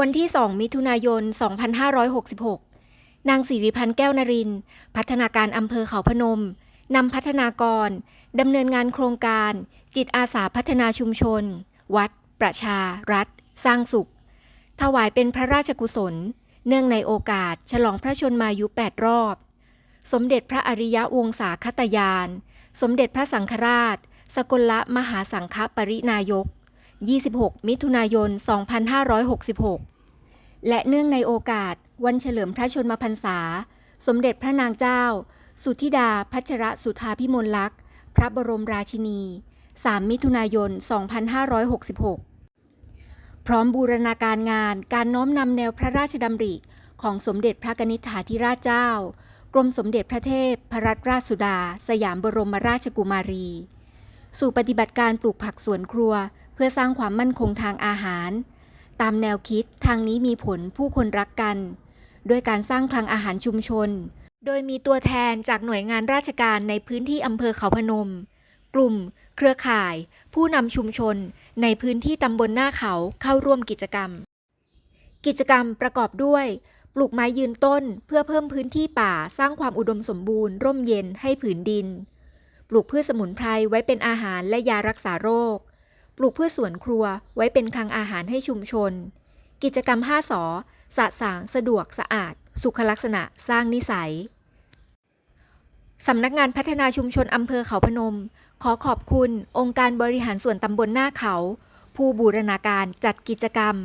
วันที่ 2 มิถุนายน 2566 นางสิริพันธ์แก้วนริน พัฒนาการอำเภอเขาพนม นำพัฒนากร ดำเนินงานโครงการ จิตอาสาพัฒนาชุมชน วัด ประชา รัฐ สร้างสุข ถวายเป็นพระราชกุศล เนื่องในโอกาส ฉลองพระชนมายุ 8 รอบ สมเด็จพระอริยวงศาคตยาน สมเด็จพระสังฆราช สกลละมหาสังฆปรินายก 26 มิถุนายน 2566 และเนื่องในโอกาสวันเฉลิมพระชนมพรรษา สมเด็จพระนางเจ้า สุธิดาพัชระสุธาพิมลลักษณ์ พระบรมราชินี 3 มิถุนายน 2566 พร้อมบูรณาการงานการน้อมนำแนวพระราชดำริของสมเด็จพระกนิษฐาธิราชเจ้า กรมสมเด็จพระเทพพรัตนราชสุดา สยามบรมราชกุมารี สู่ปฏิบัติการปลูกผักสวนครัว เพื่อสร้างความมั่นคงทางอาหาร ตามแนวคิดทางนี้มีผลผู้คนรักกันด้วยการสร้างคลังอาหารชุมชน โดยมีตัวแทนจากหน่วยงานราชการในพื้นที่อำเภอเขาพนม กลุ่ม เครือข่าย ผู้นำชุมชน ในพื้นที่ตำบลหน้าเขาเข้าร่วมกิจกรรม กิจกรรมประกอบด้วย ปลูกไม้ยืนต้นเพื่อเพิ่มพื้นที่ป่าสร้างความอุดมสมบูรณ์ ร่มเย็นให้ผืนดิน ปลูกพืชสมุนไพรไว้เป็นอาหารและยารักษาโรค ปลูกพืชสวนครัวไว้เป็นคลังอาหารให้ชุมชน กิจกรรม 5สอสะสางสะดวกสะอาด สุขลักษณะสร้างนิสัยสำนักงานพัฒนาชุมชนอำเภอเขาพนม ขอขอบคุณองค์การบริหารส่วนตำบลหน้าเขา ผู้บูรณาการจัดกิจกรรม